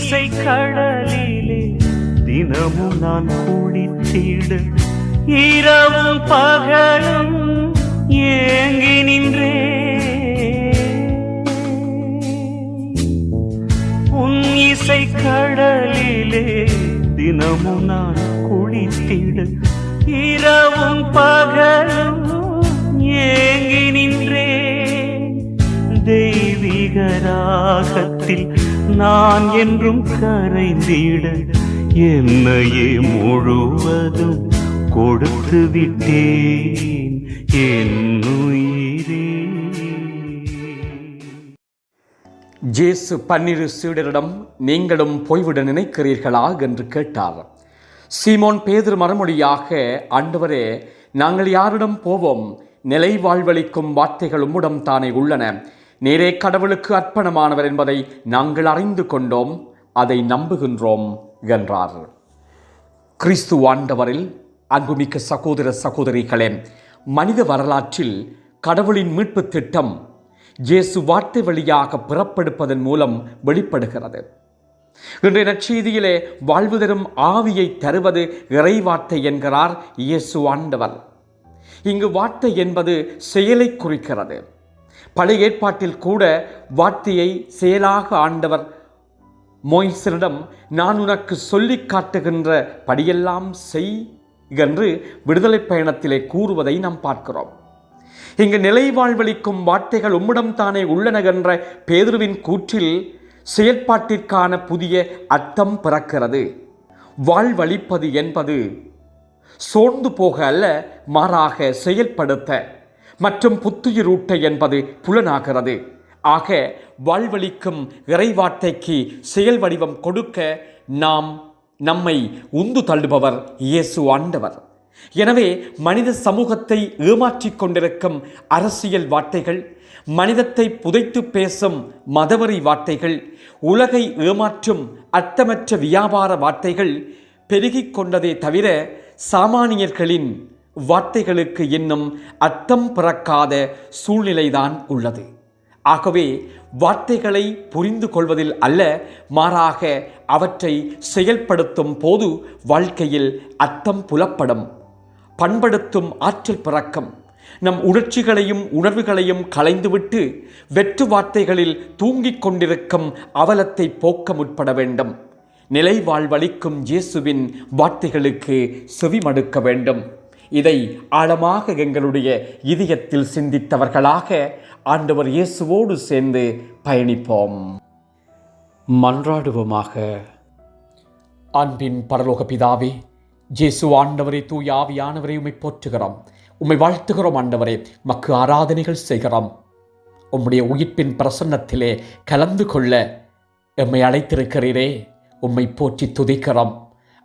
இசை கடலிலே தினமும் நான் குளித்திட. இரவும் பகலும் ஏங்கி நின்றே. உன் இசை கடலிலே தினமும் நான் குளித்திட. இரவும் பகலும் ஏங்கி நின்றே. தெய்வீக ராகத்தில் நான் என்றும் கரைந்திட என்னையே முழுவதும் கொடுத்து விட்டேன். என் ஜேசு பன்னிரு சீடரிடம் நீங்களும் போய்விட நினைக்கிறீர்களா என்று கேட்டார். சீமோன் பேதர் மறுமொழியாக ஆண்டவரே நாங்கள் யாரிடம் போவோம்? நிலை வாழ்வளிக்கும் வார்த்தைகள் உம்மிடம் தானே உள்ளன. நேரே கடவுளுக்கு அர்ப்பணமானவர் என்பதை நாங்கள் அறிந்து கொண்டோம் அதை நம்புகின்றோம் என்றார். கிறிஸ்து ஆண்டவரில் அன்புமிக்க சகோதர சகோதரிகளே மனித வரலாற்றில் கடவுளின் மீட்பு திட்டம் இயேசு வார்த்தை வழியாக பிறப்பெடுப்பதன் மூலம் வெளிப்படுகிறது. இன்றைய நற்செய்தியிலே வாழ்வு தரும் ஆவியை தருவது இறைவார்த்தை என்கிறார் இயேசு ஆண்டவர். இங்கு வார்த்தை என்பது செயலை குறிக்கிறது. பழைய ஏற்பாட்டில் கூட வார்த்தையை செயலாக ஆண்டவர் மோய்சனிடம் நான் உனக்கு சொல்லிக் காட்டுகின்ற படியெல்லாம் செய் என்று விடுதலை பயணத்திலே கூறுவதை நாம் பார்க்கிறோம். இங்கு நிலை வாழ்வளிக்கும் வார்த்தைகள் உம்மிடம் தானே உள்ளன என்ற பேதுருவின் கூற்றில் செயற்பாட்டிற்கான புதிய அர்த்தம் பிறக்கிறது. வாழ்வளிப்பது என்பது சோர்ந்து போக அல்ல மாறாக செயல்படுத்த. மற்றும் புத்துயிரூட்ட என்பது புலனாகிறது. ஆக வாழ்வளிக்கும் இறைவார்த்தைக்கு செயல் வடிவம் கொடுக்க நாம் நம்மை உந்து தள்ளுபவர் இயேசு ஆண்டவர். எனவே மனித சமூகத்தை ஏமாற்றிக் கொண்டிருக்கும் அரசியல் வார்த்தைகள் மனிதத்தை புதைத்து பேசும் மதவரி வார்த்தைகள் உலகை ஏமாற்றும் அர்த்தமற்ற வியாபார வார்த்தைகள் பெருகிக் கொண்டதே தவிர சாமானியர்களின் வார்த்தைகளுக்கு இன்னும் அர்த்தம் பிறக்காத சூழ்நிலைதான் உள்ளது. ஆகவே வார்த்தைகளை புரிந்து கொள்வதில் அல்ல மாறாக அவற்றை செயல்படுத்தும் போது வாழ்க்கையில் அர்த்தம் புலப்படும். பண்படுத்தும் ஆற்றல் பிறக்கம். நம் உணர்ச்சிகளையும் உணர்வுகளையும் களைந்துவிட்டு வெற்று வார்த்தைகளில் தூங்கிக் கொண்டிருக்கும் அவலத்தை போக்க முற்பட வேண்டும். நிலை வாழ்வளிக்கும் இயேசுவின் வார்த்தைகளுக்கு செவிமடுக்க வேண்டும். இதை ஆழமாக எங்களுடைய இதயத்தில் சிந்தித்தவர்களாக ஆண்டவர் இயேசுவோடு சேர்ந்து பயணிப்போம். மன்றாடுவோமாக. அன்பின் பரலோக பிதாவே ஜேசு ஆண்டவரை தூய் ஆவியானவரை உம்மை போற்றுகிறோம். உம்மை வாழ்த்துகிறோம் ஆண்டவரே மக்கு ஆராதனைகள் செய்கிறோம். உம்முடைய உயிர்ப்பின் பிரசன்னத்திலே கலந்து கொள்ள எம்மை அழைத்திருக்கிறீரே உம்மை போற்றி துதிக்கிறோம்.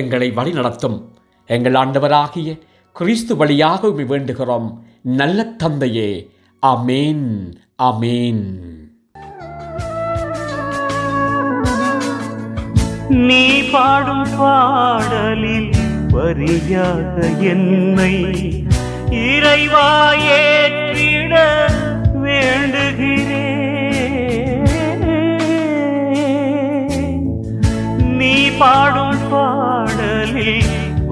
எங்களை வழிநடத்தும். எங்கள் ஆண்டவராகிய கிறிஸ்து வழியாக உம்மை வேண்டுகிறோம். நல்ல தந்தையே அமேன் அமேன் நீ பாடும் பாடலில் வரியாக என்னை இறைவாயே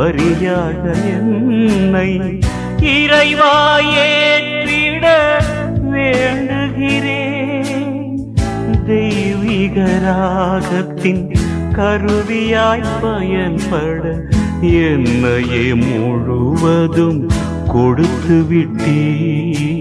வரியாக என்னை இறைவாயேற்றிட வேண்டுகிறேன் தெய்வீக ராகத்தின் கருவியாய் பயன்பட என்னையே முழுவதும் கொடுத்து விட்டேன்